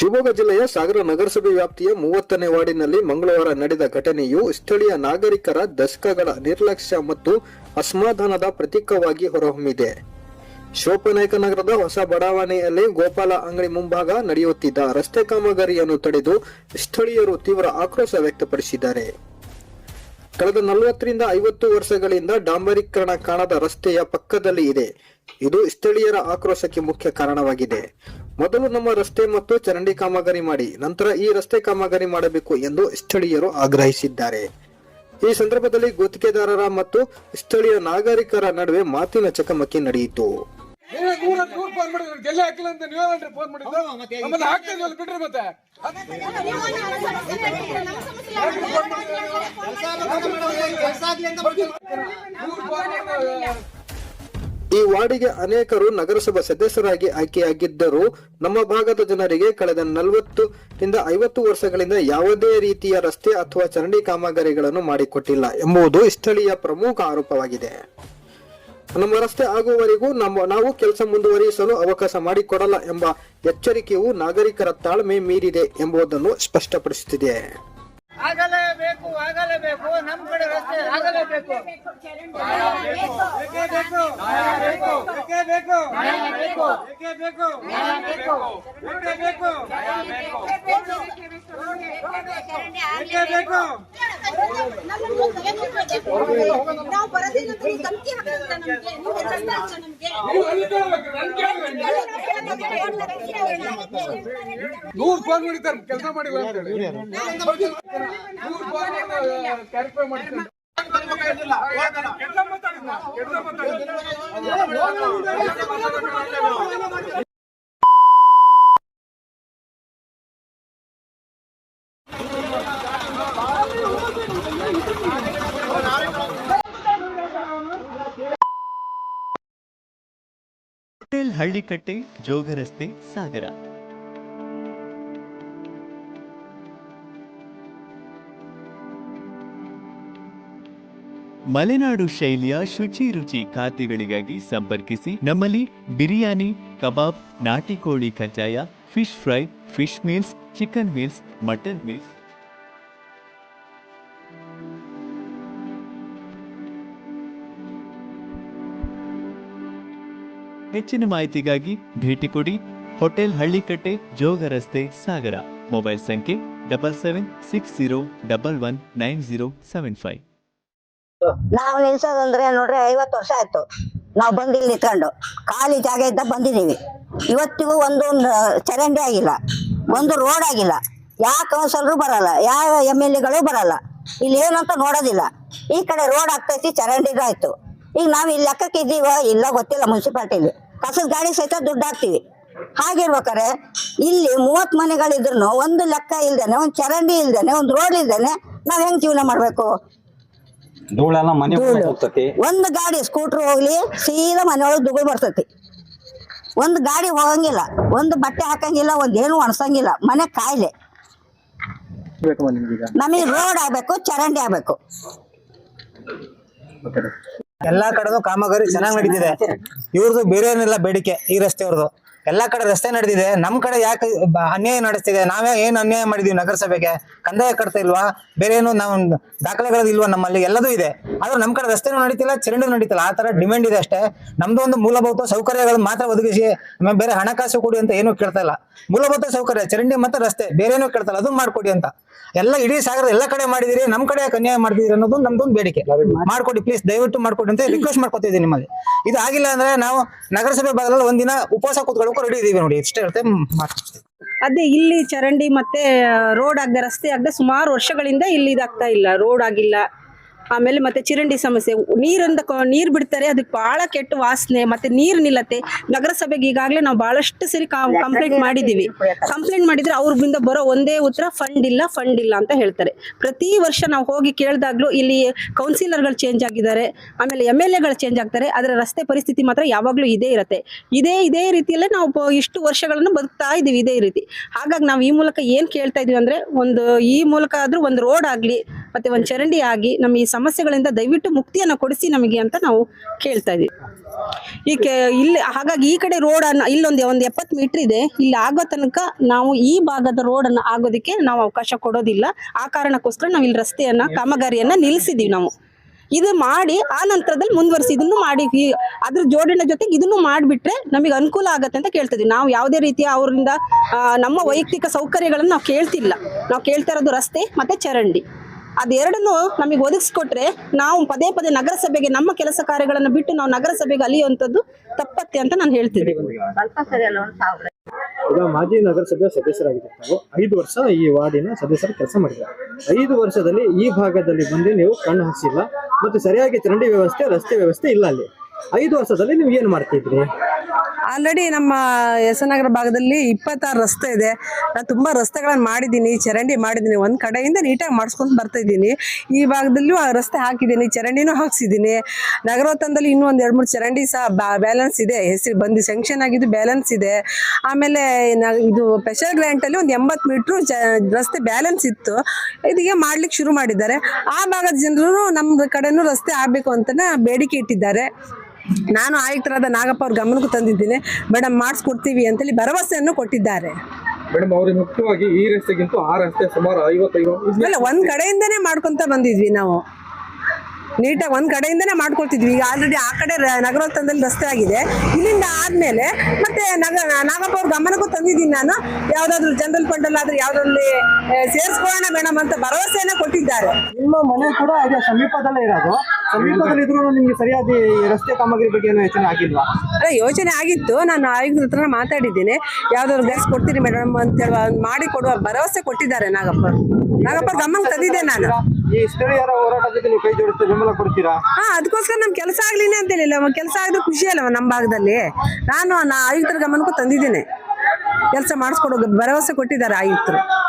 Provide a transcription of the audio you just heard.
ಶಿವಮೊಗ್ಗ ಜಿಲ್ಲೆಯ ಸಾಗರ ನಗರಸಭೆ ವ್ಯಾಪ್ತಿಯ ಮೂವತ್ತನೇ ವಾರ್ಡಿನಲ್ಲಿ ಮಂಗಳವಾರ ನಡೆದ ಘಟನೆಯು ಸ್ಥಳೀಯ ನಾಗರಿಕರ ದಶಕಗಳ ನಿರ್ಲಕ್ಷ್ಯ ಮತ್ತು ಅಸಮಾಧಾನದ ಪ್ರತೀಕವಾಗಿ ಹೊರಹೊಮ್ಮಿದೆ. ಶೋಪನಾಯಕ ನಗರದ ಹೊಸ ಬಡಾವಣೆಯಲ್ಲಿ ಗೋಪಾಲ ಅಂಗಡಿ ಮುಂಭಾಗ ನಡೆಯುತ್ತಿದ್ದ ರಸ್ತೆ ಕಾಮಗಾರಿಯನ್ನು ತಡೆದು ಸ್ಥಳೀಯರು ತೀವ್ರ ಆಕ್ರೋಶ ವ್ಯಕ್ತಪಡಿಸಿದ್ದಾರೆ. ಕಳೆದ ನಲವತ್ತರಿಂದ ಐವತ್ತು ವರ್ಷಗಳಿಂದ ಡಾಂಬರೀಕರಣ ಕಾಣದ ರಸ್ತೆಯ ಪಕ್ಕದಲ್ಲಿ ಇದೆ. ಇದು ಸ್ಥಳೀಯರ ಆಕ್ರೋಶಕ್ಕೆ ಮುಖ್ಯ ಕಾರಣವಾಗಿದೆ. ಮೊದಲು ನಮ್ಮ ರಸ್ತೆ ಮತ್ತು ಚರಂಡಿ ಕಾಮಗಾರಿ ಮಾಡಿ ನಂತರ ಈ ರಸ್ತೆ ಕಾಮಗಾರಿ ಮಾಡಬೇಕು ಎಂದು ಸ್ಥಳೀಯರು ಆಗ್ರಹಿಸಿದ್ದಾರೆ. ಈ ಸಂದರ್ಭದಲ್ಲಿ ಗುತ್ತಿಗೆದಾರರ ಮತ್ತು ಸ್ಥಳೀಯ ನಾಗರಿಕರ ನಡುವೆ ಮಾತಿನ ಚಕಮಕಿ ನಡೆಯಿತು. ಮತ್ತೆ ಈ ವಾರ್ಡಿಗೆ ಅನೇಕರು ನಗರಸಭಾ ಸದಸ್ಯರಾಗಿ ಆಯ್ಕೆಯಾಗಿದ್ದರೂ ನಮ್ಮ ಭಾಗದ ಜನರಿಗೆ ಕಳೆದ ನಲವತ್ತರಿಂದ ಐವತ್ತು ವರ್ಷಗಳಿಂದ ಯಾವುದೇ ರೀತಿಯ ರಸ್ತೆ ಅಥವಾ ಚರಂಡಿ ಕಾಮಗಾರಿಗಳನ್ನು ಮಾಡಿಕೊಟ್ಟಿಲ್ಲ ಎಂಬುದು ಸ್ಥಳೀಯ ಪ್ರಮುಖ ಆರೋಪವಾಗಿದೆ. ನಮ್ಮ ರಸ್ತೆ ಆಗುವವರೆಗೂ ನಮ್ಮ ನಾವು ಕೆಲಸ ಮುಂದುವರಿಸಲು ಅವಕಾಶ ಮಾಡಿಕೊಡಲ್ಲ ಎಂಬ ಎಚ್ಚರಿಕೆಯು ನಾಗರಿಕರ ತಾಳ್ಮೆ ಮೀರಿದೆ ಎಂಬುದನ್ನು ಸ್ಪಷ್ಟಪಡಿಸುತ್ತಿದೆ. ಆಗಲೇಬೇಕು ಆಗಲೇಬೇಕು. ನಮ್ ಕಡೆ ರಸ್ತೆ ಆಗಲೇಬೇಕು. ಬೇಕು. ಬೇಕು ಬೇಕೇ ಬೇಕು ಬೇಕೇ ಬೇಕು ಬೇಕೇ ಬೇಕು ಬೇಕೇ ಬೇಕು ನಾವು ಬರೋದಿಲ್ಲ ಅಂತ ನೀವು ಧಮ್ಕಿ ಹಾಕ್ತಿದ್ದೀರ ನಮ್ಗೆ. ನೀವು ಹೆದರ್ಸ್ತಾ ಇದ್ದೀರ ನಮ್ಗೆ. ನೀವು ಅಲ್ಲಿ ಕೇಳ್ಬೇಕು, ನನ್ ಕೇಳ್ಬೇಕು. ನೂರು ಫೋನ್ ಮಾಡಿದ್ದಾರೆ ಕೆಲಸ ಮಾಡಿ ಅಂತ ಹೇಳಿ ನೂರು ಫೋನ್ ಕ್ಯಾರಿಫೈ ಮಾಡ್ತಾರೆ ಕೆಟ್ಟ. ಹೋಟೆಲ್ ಹಳ್ಳಿಕಟ್ಟೆ, ಜೋಗ ರಸ್ತೆ, ಸಾಗರ. ಮಲೆನಾಡು ಶೈಲಿಯ ಶುಚಿ ರುಚಿ ಖಾದ್ಯಗಳಿಗಾಗಿ ಸಂಪರ್ಕಿಸಿ ನಮ್ಮಲ್ಲಿ ಬಿರಿಯಾನಿ, ಕಬಾಬ್, ನಾಟಿ ಕೋಳಿ ಕಜ್ಜಾಯ, fish fry, fish meals, chicken meals, mutton meals. ಹೆಚ್ಚಿನ ಮಾಹಿತಿಗಾಗಿ ಭೇಟಿ ಕೊಡಿ. ಹೋಟೆಲ್ ಹಳ್ಳಿಕಟ್ಟೆ ಜೋಗ ರಸ್ತೆ ಸಾಗರ. ಮೊಬೈಲ್ ಸಂಖ್ಯೆ double seven six zero double one nine zero seven five. ನಾವು ನಿಲ್ಸೋದಂದ್ರೆ ನೋಡ್ರಿ ಐವತ್ತು ವರ್ಷ ಆಯ್ತು. ನಾವು ಬಂದು ಇಲ್ಲಿ ನಿಂತ್ಕೊಂಡು. ಖಾಲಿ ಜಾಗ ಇದ್ದ ಬಂದಿದ್ದೀವಿ. ಇವತ್ತಿಗೂ ಒಂದು ಚರಂಡಿ ಆಗಿಲ್ಲ. ಒಂದು ರೋಡ್ ಆಗಿಲ್ಲ. ಯಾವ ಕೌನ್ಸಿಲರು ಬರಲ್ಲ. ಯಾವ ಎಂ ಎಲ್ ಎಗಳು ಬರಲ್ಲ. ಇಲ್ಲಿ ಏನಂತ ನೋಡೋದಿಲ್ಲ. ಈ ಕಡೆ ರೋಡ್ ಆಗ್ತೈತಿ, ಚರಂಡಿದು ಆಯ್ತು. ಈಗ ನಾವು ಇಲ್ಲಿ ಲೆಕ್ಕಕ್ಕೆ ಇದ್ದೀವ ಇಲ್ಲ ಗೊತ್ತಿಲ್ಲ ಮುನ್ಸಿಪಾಲ್ಟಿಲಿ. ಕಸದ ಗಾಡಿ ಸಹಿತ ದುಡ್ಡು ಹಾಕ್ತೀವಿ. ಹಾಗಿರ್ಬೇಕಾರೆ ಇಲ್ಲಿ ಮೂವತ್ತು ಮನೆಗಳಿದ್ರು ಒಂದು ಲೆಕ್ಕ ಇಲ್ದೇನೆ ಒಂದು ಚರಂಡಿ ಇಲ್ದೇನೆ ಒಂದು ರೋಡ್ ಇಲ್ದೇನೆ ನಾವ್ ಹೆಂಗ್ ಜೀವನ ಮಾಡ್ಬೇಕು? ಧೂಳೆಲ್ಲ ಮನೆ ಧೂಳು. ಹೋಗ್ತತಿ ಒಂದು ಗಾಡಿ ಸ್ಕೂಟರ್ ಹೋಗ್ಲಿ ಸೀದಾ ಮನೆಯೊಳಗೆ ದುಗುಳ್ ಬರ್ತತಿ. ಒಂದು ಗಾಡಿ ಹೋಗಂಗಿಲ್ಲ ಒಂದು ಬಟ್ಟೆ ಹಾಕಂಗಿಲ್ಲ ಒಂದ್ ಏನು ಒಣಸಂಗಿಲ್ಲ ಮನೆ ಕಾಯಿಲೆ. ನಮಗೆ ರೋಡ್ ಆಗ್ಬೇಕು ಚರಂಡಿ ಆಗ್ಬೇಕು. ಎಲ್ಲಾ ಕಡೆದು ಕಾಮಗಾರಿ ಚೆನ್ನಾಗಿ ನಡೀತಿದೆ. ಇವ್ರದ್ದು ಬೇರೆ ಏನಿಲ್ಲ ಬೇಡಿಕೆ ಈ ರಸ್ತೆಯವ್ರದ್ದು ಎಲ್ಲಾ ಕಡೆ ರಸ್ತೆ ನಡೆದಿದೆ. ನಮ್ ಕಡೆ ಯಾಕೆ ಅನ್ಯಾಯ ನಡೆಸ್ತಿದೆ? ನಾವೇ ಏನ್ ಅನ್ಯಾಯ ಮಾಡಿದೀವಿ ನಗರಸಭೆಗೆ? ಕಂದಾಯ ಕಟ್ತಾ ಇಲ್ವಾ? ಬೇರೆ ಏನು ನಾವು ದಾಖಲೆಗಳದ್ದು ಇಲ್ವಾ ನಮ್ಮಲ್ಲಿ? ಎಲ್ಲದೂ ಇದೆ. ಆದ್ರೆ ನಮ್ ಕಡೆ ರಸ್ತೆನೂ ನಡೀತಿಲ್ಲ ಚರಂಡಿ ನಡೀತಿಲ್ಲ. ಆ ತರ ಡಿಮ್ಯಾಂಡ್ ಇದೆ ಅಷ್ಟೇ. ನಮ್ದು ಒಂದು ಮೂಲಭೂತ ಸೌಕರ್ಯಗಳು ಮಾತ್ರ ಒದಗಿಸಿ ಬೇರೆ ಹಣಕಾಸು ಕೊಡಿ ಅಂತ ಏನು ಕೇಳ್ತಾ ಇಲ್ಲ. ಮೂಲಭೂತ ಸೌಕರ್ಯ ಚರಂಡಿ ಮತ್ತೆ ರಸ್ತೆ. ಬೇರೆ ಏನೋ ಕೇಳ್ತಾ ಇಲ್ಲ. ಅದು ಮಾಡ್ಕೊಡಿ ಅಂತ. ಎಲ್ಲ ಇಡೀ ಸಾಗರ ಎಲ್ಲ ಕಡೆ ಮಾಡಿದಿರಿ ನಮ್ ಕಡೆ ಅನ್ಯಾಯ ಮಾಡ್ತಿದಿರಿ ಅನ್ನೋದು ನಮ್ದೊಂದು ಬೇಡಿಕೆ. ಮಾಡ್ಕೊಡಿ ಪ್ಲೀಸ್ ದಯವಿಟ್ಟು ಮಾಡ್ಕೊಡಿ ಅಂತ ರಿಕ್ವೆಸ್ಟ್ ಮಾಡ್ಕೊತಿದ್ದೀನಿ ನಿಮ್ಮಲ್ಲಿ. ಇದು ಆಗಿಲ್ಲ ಅಂದ್ರೆ ನಾವು ನಗರಸಭೆ ಭಾಗದಲ್ಲಿ ಒಂದಿನ ಉಪವಾಸ ಕೂತ್ಕೊಳ್ಳೋಕೆ ರೆಡಿ ಇದೀವಿ ನೋಡಿ ಇಷ್ಟೇ ಹೇಳ್ತೆ ಮಾತಾಡ್ತೀವಿ ಅದೇ ಇಲ್ಲಿ ಚರಂಡಿ ಮತ್ತೆ ರೋಡ್ ಆಗದೆ ರಸ್ತೆ ಆಗದೆ ಸುಮಾರು ವರ್ಷಗಳಿಂದ ಇಲ್ಲಿ ಇದಾಗ್ತಾ ಇಲ್ಲ ರೋಡ್ ಆಗಿಲ್ಲ. ಆಮೇಲೆ ಮತ್ತೆ ಚಿರಂಡಿ ಸಮಸ್ಯೆ. ನೀರಿಂದ ನೀರು ಬಿಡ್ತಾರೆ ಅದಕ್ಕೆ ಬಹಳ ಕೆಟ್ಟ ವಾಸನೆ ಮತ್ತೆ ನೀರು ನಿಲ್ಲತ್ತೆ. ನಗರಸಭೆಗೆ ಈಗಾಗಲೇ ನಾವು ಬಹಳಷ್ಟು ಸರಿ ಕಂಪ್ಲೇಂಟ್ ಮಾಡಿದೀವಿ. ಕಂಪ್ಲೇಂಟ್ ಮಾಡಿದ್ರೆ ಅವ್ರಿಂದ ಬರೋ ಒಂದೇ ಉತ್ತರ ಫಂಡ್ ಇಲ್ಲ ಫಂಡ್ ಇಲ್ಲ ಅಂತ ಹೇಳ್ತಾರೆ. ಪ್ರತಿ ವರ್ಷ ನಾವು ಹೋಗಿ ಕೇಳಿದಾಗ್ಲೂ ಇಲ್ಲಿ ಕೌನ್ಸಿಲರ್ಗಳು ಚೇಂಜ್ ಆಗಿದ್ದಾರೆ ಆಮೇಲೆ ಎಂ ಎಲ್ ಎಗಳು ಚೇಂಜ್ ಆಗ್ತಾರೆ ಅದರ ರಸ್ತೆ ಪರಿಸ್ಥಿತಿ ಮಾತ್ರ ಯಾವಾಗಲೂ ಇದೇ ಇರುತ್ತೆ. ಇದೇ ಇದೇ ರೀತಿಯಲ್ಲೇ ನಾವು ಇಷ್ಟು ವರ್ಷಗಳನ್ನು ಬದುಕ್ತಾ ಇದ್ದೀವಿ ಇದೇ ರೀತಿ. ಹಾಗಾಗಿ ನಾವು ಈ ಮೂಲಕ ಏನು ಕೇಳ್ತಾ ಇದೀವಿ ಅಂದ್ರೆ ಒಂದು ಈ ಮೂಲಕ ಆದ್ರೂ ಒಂದು ರೋಡ್ ಆಗಲಿ ಮತ್ತೆ ಒಂದು ಚರಂಡಿ ಆಗಿ ನಮ್ಮ ಈ ಸಮಸ್ಯೆಗಳಿಂದ ದಯವಿಟ್ಟು ಮುಕ್ತಿಯನ್ನು ಕೊಡಿಸಿ ನಮಗೆ ಅಂತ ನಾವು ಕೇಳ್ತಾ ಇದೀವಿ ಈ ಇಲ್ಲಿ ಹಾಗಾಗಿ ಈ ಕಡೆ ರೋಡ್ ಅನ್ನ ಇಲ್ಲೊಂದು ಒಂದು ಎಪ್ಪತ್ತು ಮೀಟರ್ ಇದೆ. ಇಲ್ಲಿ ಆಗೋ ತನಕ ನಾವು ಈ ಭಾಗದ ರೋಡ್ ಅನ್ನ ಆಗೋದಕ್ಕೆ ನಾವು ಅವಕಾಶ ಕೊಡೋದಿಲ್ಲ. ಆ ಕಾರಣಕ್ಕೋಸ್ಕರ ನಾವು ಇಲ್ಲಿ ರಸ್ತೆಯನ್ನ, ಕಾಮಗಾರಿಯನ್ನ ನಿಲ್ಲಿಸಿದೀವಿ ನಾವು. ಇದು ಮಾಡಿ ಆ ನಂತರದಲ್ಲಿ ಮುಂದುವರಿಸಿ ಇದನ್ನು ಮಾಡಿ ಅದ್ರ ಜೋಡಣೆ ಜೊತೆಗೆ ಇದನ್ನು ಮಾಡಿಬಿಟ್ರೆ ನಮಗೆ ಅನುಕೂಲ ಆಗತ್ತೆ ಅಂತ ಕೇಳ್ತಿದ್ವಿ ನಾವು ಯಾವುದೇ ರೀತಿಯ ಅವರಿಂದ ನಮ್ಮ ವೈಯಕ್ತಿಕ ಸೌಕರ್ಯಗಳನ್ನು ನಾವು ಕೇಳ್ತಿಲ್ಲ. ನಾವು ಕೇಳ್ತಾ ಇರೋದು ರಸ್ತೆ ಮತ್ತೆ ಚರಂಡಿ. ಅದೆರಡನ್ನು ನಮಗೆ ಒದಗಿಸ್ಕೊಟ್ರೆ ನಾವು ಪದೇ ಪದೇ ನಗರಸಭೆಗೆ ನಮ್ಮ ಕೆಲಸ ಕಾರ್ಯಗಳನ್ನು ಬಿಟ್ಟು ನಾವು ನಗರಸಭೆಗೆ ಅಲಿಯುವಂಥದ್ದು ತಪ್ಪತ್ತೆ ಅಂತ ನಾನು ಹೇಳ್ತಿದ್ದೆ ಈಗ ಮಾಜಿ ನಗರಸಭೆ ಸದಸ್ಯರಾಗಿದ್ದಾರೆ ತಾವು ಐದು ವರ್ಷ ಈ ವಾರ್ಡಿನ ಸದಸ್ಯರು ಕೆಲಸ ಮಾಡಿದ್ದಾರೆ. ಐದು ವರ್ಷದಲ್ಲಿ ಈ ಭಾಗದಲ್ಲಿ ಬಂದು ನೀವು ಕಣ್ಣು ಹಸಿಲ್ಲ, ಮತ್ತು ಸರಿಯಾಗಿ ಚರಂಡಿ ವ್ಯವಸ್ಥೆ, ರಸ್ತೆ ವ್ಯವಸ್ಥೆ ಇಲ್ಲ ಅಲ್ಲಿ. ಐದು ವರ್ಷದಲ್ಲಿ ನೀವು ಏನು ಮಾಡ್ತಿದ್ರಿ? ಆಲ್ರೆಡಿ ನಮ್ಮ ಎಸ್ ನಗರ ಭಾಗದಲ್ಲಿ ಇಪ್ಪತ್ತಾರು ರಸ್ತೆ ಇದೆ. ನಾನು ತುಂಬ ರಸ್ತೆಗಳನ್ನು ಮಾಡಿದ್ದೀನಿ, ಚರಂಡಿ ಮಾಡಿದ್ದೀನಿ. ಒಂದು ಕಡೆಯಿಂದ ನೀಟಾಗಿ ಮಾಡಿಸ್ಕೊಂಡು ಬರ್ತಾ ಇದ್ದೀನಿ ಈ ಭಾಗದಲ್ಲೂ ಆ ರಸ್ತೆ ಹಾಕಿದ್ದೀನಿ, ಚರಂಡಿನೂ ಹಾಕ್ಸಿದ್ದೀನಿ. ನಗರೋತ್ತಂದಲ್ಲಿ ಇನ್ನೂ ಒಂದು ಎರಡು ಮೂರು ಚರಂಡಿ ಸಹ ಬ್ಯಾಲೆನ್ಸ್ ಇದೆ. ಹೆಸರು ಬಂದು ಸ್ಯಾಂಕ್ಷನ್ ಆಗಿದ್ದು ಬ್ಯಾಲೆನ್ಸ್ ಇದೆ. ಆಮೇಲೆ ಇದು ಸ್ಪೆಷಲ್ ಗ್ರ್ಯಾಂಟಲ್ಲಿ ಒಂದು ಎಂಬತ್ತು ಮೀಟ್ರು ರಸ್ತೆ ಬ್ಯಾಲೆನ್ಸ್ ಇತ್ತು. ಇದೀಗ ಮಾಡ್ಲಿಕ್ಕೆ ಶುರು ಮಾಡಿದ್ದಾರೆ. ಆ ಭಾಗದ ಜನರು ನಮ್ಮ ಕಡೆನೂ ರಸ್ತೆ ಆಗಬೇಕು ಅಂತ ಬೇಡಿಕೆ ಇಟ್ಟಿದ್ದಾರೆ. ನಾನು ಆಯುಕ್ತರಾದ ನಾಗಪ್ಪ ಅವ್ರ ಗಮನಕ್ಕೂ ತಂದಿದ್ದೀನಿ. ಮೇಡಮ್ ಮಾಡಿಸ್ಕೊಡ್ತೀವಿ ಅಂತೇಳಿ ಭರವಸೆಯನ್ನು ಕೊಟ್ಟಿದ್ದಾರೆ. ಮೇಡಮ್ ಅವ್ರಿಗೆ ಮುಖ್ಯವಾಗಿ ಈ ರಸ್ತೆಗಿಂತ ಆ ರಸ್ತೆ ಸುಮಾರು ಐವತ್ತೈದು ಒಂದ್ ಕಡೆಯಿಂದನೇ ಮಾಡ್ಕೊಂತ ಬಂದಿದ್ವಿ ನಾವು. ನೀಟಾಗಿ ಒಂದು ಕಡೆಯಿಂದನೇ ಮಾಡ್ಕೊಳ್ತಿದ್ವಿ. ಈಗ ಆಲ್ರೆಡಿ ಆ ಕಡೆ ನಗರೋತ್ತರದಲ್ಲಿ ರಸ್ತೆ ಆಗಿದೆ. ಇಲ್ಲಿಂದ ಆದ್ಮೇಲೆ ಮತ್ತೆ ನಗ ನಾಗಪ್ಪ ಅವ್ರ ಗಮನಕ್ಕೂ ತಂದಿದ್ದೀನಿ ನಾನು. ಯಾವುದಾದ್ರೂ ಜನರಲ್ ಫಂಡ್ ಅಲ್ಲಾದ್ರೆ ಯಾವ್ದ್ರಲ್ಲಿ ಸೇರಿಸ್ಕೊಳ್ಳೋಣ ಮೇಡಮ್ ಅಂತ ಭರವಸೆಯನ್ನ ಕೊಟ್ಟಿದ್ದಾರೆ. ನಿಮ್ಮ ಮನೆ ಕೂಡ ಇದೆ ಸಮೀಪದಲ್ಲೇ ಇರೋದು. ಸಮೀಪದಲ್ಲಿ ಇದ್ರೂ ನಿಮ್ಗೆ ಸರಿಯಾದ ರಸ್ತೆ ಕಾಮಗಾರಿ ಬಗ್ಗೆ ಏನು ಯೋಚನೆ ಆಗಿಲ್ವಾ? ಅಲ್ಲ ಯೋಚನೆ ಆಗಿತ್ತು. ನಾನು ಆಯುಕ್ತರ ಹತ್ರ ಮಾತಾಡಿದ್ದೀನಿ. ಯಾವ್ದಾದ್ರು ಗ್ಯಾಸ್ ಕೊಡ್ತೀನಿ ಮೇಡಮ್ ಅಂತೇಳಿ ಹೇಳುವ ಮಾಡಿ ಕೊಡುವ ಭರವಸೆ ಕೊಟ್ಟಿದ್ದಾರೆ ನಾಗಪ್ಪ ನಾಗಪ್ಪ ಗಮನ ತಂದಿದ್ದೆ ನಾನು. ಈ ಸ್ಥಳೀಯರ ಹೋರಾಟಕ್ಕೆ ನೀವು ಕೈ ಜೋಡಿಸಿ ಬೆಂಬಲ ಕೊಡ್ತೀರಾ? ಹಾ, ಅದಕ್ಕೋಸ್ಕರ ನಮ್ ಕೆಲಸ ಆಗ್ಲಿನೇ ಅಂತ ಹೇಳಿಲ್ಲ. ಕೆಲಸ ಆಗದೆ ಖುಷಿ ಅಲ್ಲವ ನಮ್ ಭಾಗದಲ್ಲಿ. ನಾನು ನಾ ಆಯುಕ್ತರ ಗಮನಕ್ಕೂ ತಂದಿದ್ದೇನೆ. ಕೆಲಸ ಮಾಡಿಸ್ಕೊಡೋ ಭರವಸೆ ಕೊಟ್ಟಿದ್ದಾರೆ ಆಯುಕ್ತರು.